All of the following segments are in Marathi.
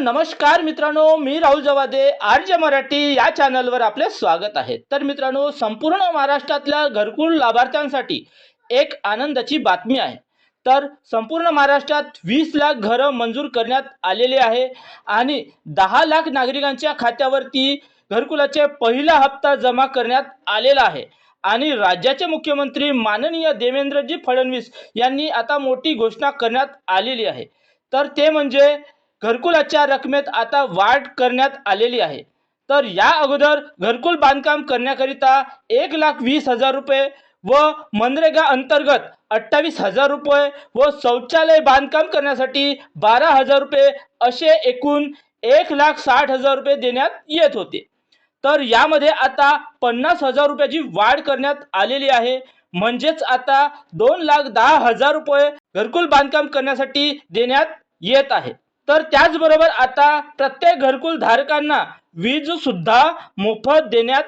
नमस्कार मित्रांनो मी राहुल जवादे आर्य मराठी या चॅनलवर आपले स्वागत आहे. तर मित्रांनो संपूर्ण महाराष्ट्रातल्या घरकुल लाभार्थ्यांसाठी एक आनंदाची बातमी आहे. तर संपूर्ण महाराष्ट्रात वीस लाख घरं मंजूर करण्यात आलेली आहे आणि दहा लाख नागरिकांच्या खात्यावरती घरकुलाचे पहिला हप्ता जमा करण्यात आलेला आहे. आणि राज्याचे मुख्यमंत्री माननीय देवेंद्रजी फडणवीस यांनी आता मोठी घोषणा करण्यात आलेली आहे. तर ते म्हणजे घरकुलाच्या रकमेत आता वाढ करण्यात आलेली आहे. तर या अगोदर घरकुल बांधकाम करण्याकरिता एक लाख वीस हजार रुपये व मनरेगा अंतर्गत अठ्ठावीस हजार रुपये व शौचालय बांधकाम करण्यासाठी बारा हजार रुपये असे एकूण एक लाख साठ हजार रुपये देण्यात येत होते. तर यामध्ये आता पन्नास हजार रुपयाची वाढ करण्यात आलेली आहे. म्हणजेच आता दोन लाख दहा हजार रुपये घरकुल बांधकाम करण्यासाठी देण्यात येत आहे. तर त्याचबरोबर आता प्रत्येक घरकुल धारकांना वीज सुद्धा मोफत देण्यात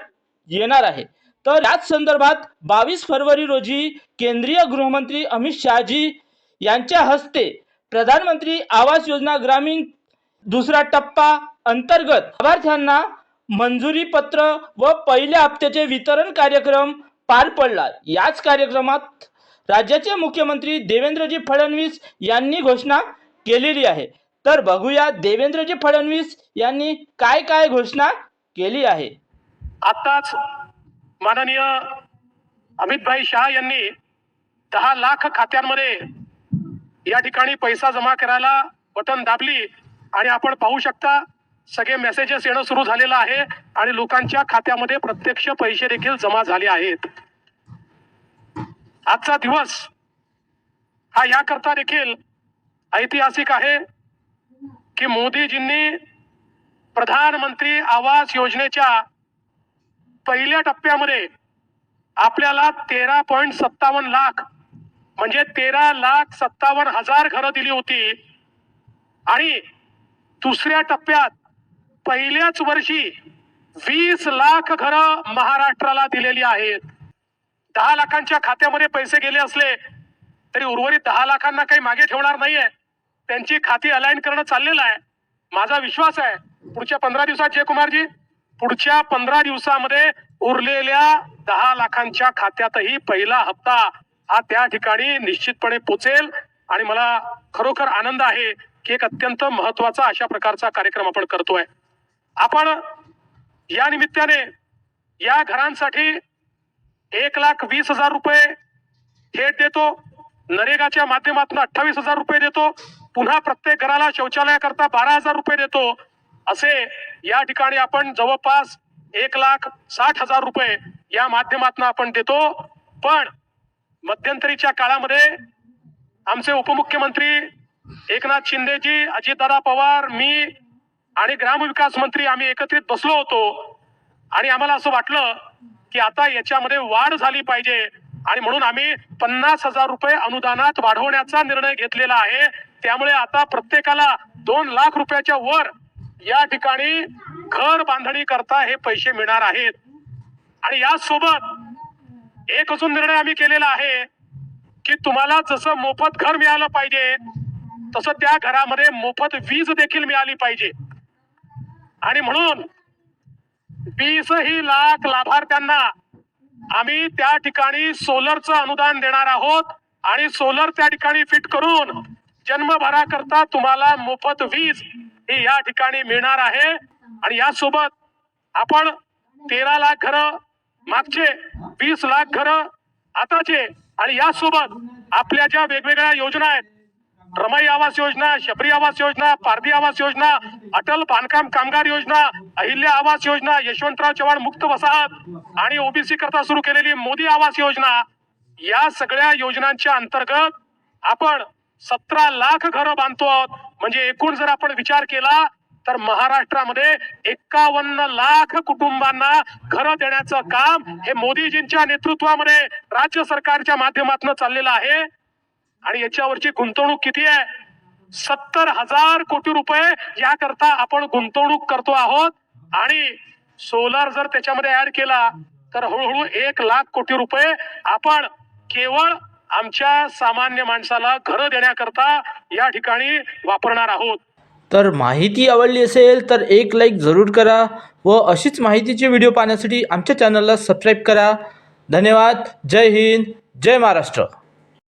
येणार आहे. तर याच संदर्भात बावीस फरवरी रोजी केंद्रीय गृहमंत्री अमित शहाजी यांच्या हस्ते प्रधानमंत्री आवास योजना ग्रामीण दुसरा टप्पा अंतर्गत लाभार्थ्यांना मंजुरी पत्र व पहिल्या हप्त्याचे वितरण कार्यक्रम पार पडला. याच कार्यक्रमात राज्याचे मुख्यमंत्री देवेंद्रजी फडणवीस यांनी घोषणा केलेली आहे. तर बघूया देवेंद्रजी फडणवीस यांनी काय काय घोषणा केली आहे. आताच माननीय अमितभाई शहा यांनी दहा लाख खात्यांमध्ये या ठिकाणी पैसा जमा करायला बटन दाबली आणि आपण पाहू शकता सगळे मेसेजेस येणं सुरू झालेलं आहे आणि लोकांच्या खात्यामध्ये प्रत्यक्ष पैसे देखील जमा झाले आहेत. आजचा दिवस हा याकरता देखील ऐतिहासिक आहे. की मोदीजींनी प्रधानमंत्री आवास योजनेच्या पहिल्या टप्प्यामध्ये आपल्याला तेरा पॉईंट सत्तावन्न लाख म्हणजे तेरा लाख सत्तावन्न हजार घरं दिली होती. आणि दुसऱ्या टप्प्यात पहिल्याच वर्षी वीस लाख घरं महाराष्ट्राला दिलेली आहेत. दहा लाखांच्या खात्यामध्ये पैसे गेले असले तरी उर्वरित दहा लाखांना काही मागे ठेवणार नाहीये. त्यांची खाती अलाइन करणं चाललेलं आहे. माझा विश्वास आहे. पुढच्या पंधरा दिवसात जयकुमारजी पुढच्या पंधरा दिवसामध्ये उरलेल्या दहा लाखांच्या खात्यातही पहिला हप्ता हा त्या ठिकाणी निश्चितपणे पोचेल. आणि मला खरोखर आनंद आहे की एक अत्यंत महत्त्वाचा अशा प्रकारचा कार्यक्रम आपण करतोय. आपण या निमित्ताने या घरांसाठी एक लाख वीस हजार रुपये थेट देतो. नरेगाच्या माध्यमातून अठ्ठावीस हजार रुपये देतो. पुन्हा प्रत्येक घराला शौचालयाकरता बारा हजार रुपये देतो. असे या ठिकाणी आपण जवळपास एक लाख साठ हजार रुपये या माध्यमातून आपण देतो. पण मध्यंतरीच्या काळामध्ये आमचे उपमुख्यमंत्री एकनाथ शिंदेजी अजितदादा पवार मी आणि ग्रामविकास मंत्री आम्ही एकत्रित बसलो होतो. आणि आम्हाला असं वाटलं की आता याच्यामध्ये वाढ झाली पाहिजे. आणि म्हणून आम्ही पन्नास हजार रुपये अनुदानात वाढवण्याचा निर्णय घेतलेला आहे. त्यामुळे आता प्रत्येकाला दोन लाख रुपयाच्या वर या ठिकाणी घर बांधणी करता हे पैसे मिळणार आहेत. आणि यासोबत एक अजून निर्णय आम्ही केलेला आहे की तुम्हाला जसं मोफत घर मिळालं पाहिजे तसं त्या घरामध्ये मोफत वीज देखील मिळाली पाहिजे. आणि म्हणून वीसही लाख लाभार्थ्यांना आम्ही त्या ठिकाणी सोलरचं अनुदान देणार आहोत आणि सोलर त्या ठिकाणी फिट करून जन्मभराकरता तुम्हाला मोफत वीज ही या ठिकाणी मिळणार आहे. आणि यासोबत आपण तेरा लाख घरं मागचे वीस लाख घरं आताचे आणि यासोबत आपल्या ज्या वेगवेगळ्या योजना आहेत रमाई आवास योजना शबरी आवास योजना पारधी आवास योजना अटल बांधकाम कामगार योजना अहिल्या आवास योजना यशवंतराव चव्हाण मुक्त वसाहत आणि ओबीसी करता सुरू केलेली मोदी आवास योजना या सगळ्या योजनांच्या अंतर्गत आपण सतरा लाख घरं बांधतो आहोत. म्हणजे एकूण जर आपण विचार केला तर महाराष्ट्रामध्ये एक्कावन्न लाख कुटुंबांना घरं देण्याचं काम हे मोदीजींच्या नेतृत्वामध्ये राज्य सरकारच्या माध्यमातून चाललेलं आहे. आणि याच्यावरची गुंतवणूक किती आहे? सत्तर हजार कोटी रुपये याकरता आपण गुंतवणूक करतो आहोत. आणि सोलार जर त्याच्यामध्ये ऍड केला तर हळूहळू एक लाख कोटी रुपये आपण केवळ आमच्या सामान्य माणसाला घरं देण्याकरता या ठिकाणी वापरणार आहोत. तर माहिती आवडली असेल तर एक लाईक जरूर करा व अशीच माहितीचे व्हिडिओ पाहण्यासाठी आमच्या चॅनलला सबस्क्राईब करा. धन्यवाद. जय हिंद. जय महाराष्ट्र.